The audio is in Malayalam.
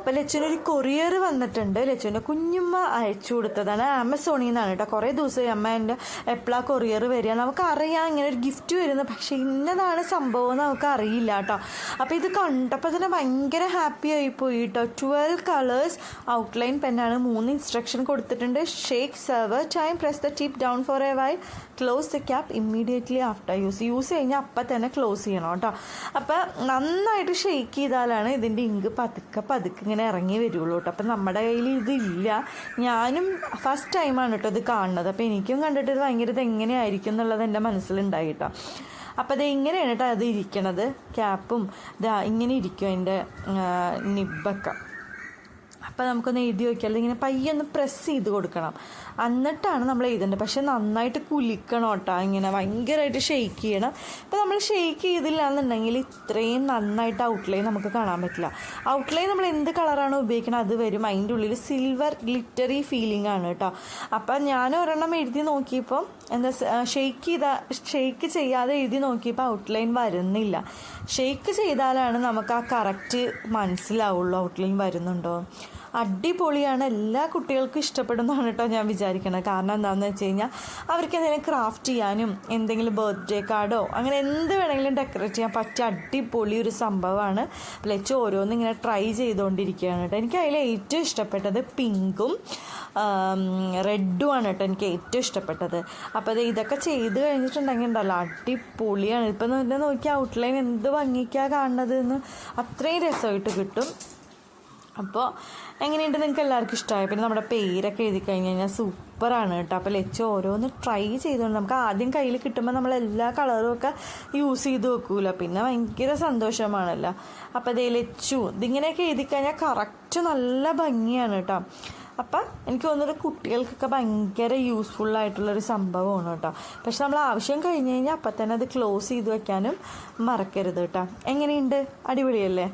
അപ്പോൾ ലച്ചുവിനൊരു കൊറിയർ വന്നിട്ടുണ്ട്. ലച്ചുവിന്റെ കുഞ്ഞുമ്മ അയച്ചു കൊടുത്തതാണ്. ആമസോണിൽ നിന്നാണ് കേട്ടോ. കുറേ ദിവസമായി അമ്മ എന്റെ എപ്പോഴാണ് കൊറിയർ വരിക. നമുക്കറിയാം ഇങ്ങനെ ഒരു ഗിഫ്റ്റ് വരുന്നത് പക്ഷേ ഇന്നതാണ് സംഭവം എന്ന് നമുക്ക് അറിയില്ല കേട്ടോ. അപ്പോൾ ഇത് കണ്ടപ്പോൾ തന്നെ ഭയങ്കര ഹാപ്പി ആയിപ്പോയി കേട്ടോ. ട്വൽവ് കളേഴ്സ് ഔട്ട്ലൈൻ പെന്നാണ് മൂന്ന് ഇൻസ്ട്രക്ഷൻ കൊടുത്തിട്ടുണ്ട്. Shake several time press the tip down for a while close the cap immediately after. Use use കഴിഞ്ഞാൽ അപ്പം തന്നെ ക്ലോസ് ചെയ്യണം കേട്ടോ. അപ്പോൾ നന്നായിട്ട് ഷേക്ക് ചെയ്താലാണ് ഇതിന്റെ ഇങ്ക് പതുക്കെ പതുക്കെ ഇങ്ങനെ ഇറങ്ങി വരുള്ളൂ കേട്ടോ അപ്പം നമ്മുടെ കയ്യിൽ ഇതില്ല ഞാനും ഫസ്റ്റ് ടൈമാണ് കേട്ടോ ഇത് കാണുന്നത്. അപ്പോൾ എനിക്കും കണ്ടിട്ട് ഇത് ഭയങ്കര ഇത് എങ്ങനെയായിരിക്കും എന്നുള്ളത് എന്റെ മനസ്സിലുണ്ടായി കേട്ടോ അപ്പോൾ അത് ഇങ്ങനെയാണ് കേട്ടോ അത് ഇരിക്കണത്. ക്യാപ്പും ഇതാ ഇങ്ങനെ ഇരിക്കും അതിന്റെ നിബൊക്കെ അപ്പോൾ നമുക്കൊന്ന് എഴുതി നോക്കിയാൽ ഇങ്ങനെ പയ്യെ ഒന്ന് പ്രസ് ചെയ്ത് കൊടുക്കണം. എന്നിട്ടാണ് നമ്മൾ എഴുതേണ്ടത്. പക്ഷെ നന്നായിട്ട് കുലിക്കണം കേട്ടോ. ഇങ്ങനെ ഭയങ്കരമായിട്ട് ഷെയ്ക്ക് ചെയ്യണം. അപ്പോൾ നമ്മൾ ഷെയ്ക്ക് ചെയ്തില്ല എന്നുണ്ടെങ്കിൽ ഇത്രയും നന്നായിട്ട് ഔട്ട്ലൈൻ നമുക്ക് കാണാൻ പറ്റില്ല. ഔട്ട്ലൈൻ നമ്മൾ എന്ത് കളറാണ് ഉപയോഗിക്കുന്നത് അത് വരും. അതിന്റെ ഉള്ളിൽ സിൽവർ ഗ്ലിറ്ററി ഫീലിംഗ് ആണ് കേട്ടോ. അപ്പം ഞാൻ ഒരെണ്ണം എഴുതി നോക്കിയപ്പോൾ എന്താ ഷെയ്ക്ക് ചെയ്താൽ ഷെയ്ക്ക് ചെയ്യാതെ എഴുതി നോക്കിയപ്പോൾ ഔട്ട്ലൈൻ വരുന്നില്ല. ഷെയ്ക്ക് ചെയ്താലാണ് നമുക്ക് ആ കറക്റ്റ് മനസ്സിലാവുള്ളൂ ഔട്ട്ലൈൻ വരുന്നുണ്ടോ. അടിപൊളിയാണ്. എല്ലാ കുട്ടികൾക്കും ഇഷ്ടപ്പെടുന്നതാണ് കേട്ടോ ഞാൻ വിചാരിക്കുന്നത് കാരണം എന്താണെന്ന് വെച്ച് കഴിഞ്ഞാൽ അവർക്ക് എന്തെങ്കിലും ക്രാഫ്റ്റ് ചെയ്യാനും എന്തെങ്കിലും ബർത്ത്ഡേ കാർഡോ അങ്ങനെ എന്ത് വേണമെങ്കിലും ഡെക്കറേറ്റ് ചെയ്യാൻ പറ്റിയ അടിപൊളി ഒരു സംഭവമാണ്. ലച്ച് ഓരോന്നും ഇങ്ങനെ ട്രൈ ചെയ്തുകൊണ്ടിരിക്കുകയാണ് കേട്ടോ. എനിക്ക് അതിൽ ഏറ്റവും ഇഷ്ടപ്പെട്ടത് പിങ്കും റെഡുമാണ് കേട്ടോ എനിക്ക് ഏറ്റവും ഇഷ്ടപ്പെട്ടത്. അപ്പോൾ അത് ഇതൊക്കെ ചെയ്ത് കഴിഞ്ഞിട്ടുണ്ടെങ്കിൽ ഉണ്ടല്ലോ അടിപൊളിയാണ്. ഇപ്പം നോക്കി ഔട്ട്ലൈൻ എന്ത് ഭംഗിക്കാണ് കാണുന്നത് എന്ന് അത്രയും രസമായിട്ട് കിട്ടും. അപ്പോൾ എങ്ങനെയുണ്ട് നിങ്ങൾക്ക് എല്ലാവർക്കും ഇഷ്ടമായി? പിന്നെ നമ്മുടെ പേരൊക്കെ എഴുതി കഴിഞ്ഞ് കഴിഞ്ഞാൽ സൂപ്പറാണ് കേട്ടോ. അപ്പോൾ ലച്ച് ഓരോന്ന് ട്രൈ ചെയ്തുകൊണ്ട് നമുക്ക് ആദ്യം കയ്യിൽ കിട്ടുമ്പോൾ നമ്മൾ എല്ലാ കളറും ഒക്കെ യൂസ് ചെയ്ത് വെക്കൂല. പിന്നെ ഭയങ്കര സന്തോഷമാണല്ലോ. അപ്പോൾ അതേ ലച്ചു ഇതിങ്ങനെയൊക്കെ എഴുതി കഴിഞ്ഞാൽ കറക്റ്റ് നല്ല ഭംഗിയാണ് കേട്ടോ. അപ്പം എനിക്ക് തോന്നുന്നത് കുട്ടികൾക്കൊക്കെ ഭയങ്കര യൂസ്ഫുൾ ആയിട്ടുള്ളൊരു സംഭവമാണ് കേട്ടോ. പക്ഷെ നമ്മൾ ആവശ്യം കഴിഞ്ഞ് കഴിഞ്ഞാൽ അപ്പം തന്നെ അത് ക്ലോസ് ചെയ്ത് വെക്കാനും മറക്കരുത് കേട്ടോ. എങ്ങനെയുണ്ട്? അടിപൊളിയല്ലേ?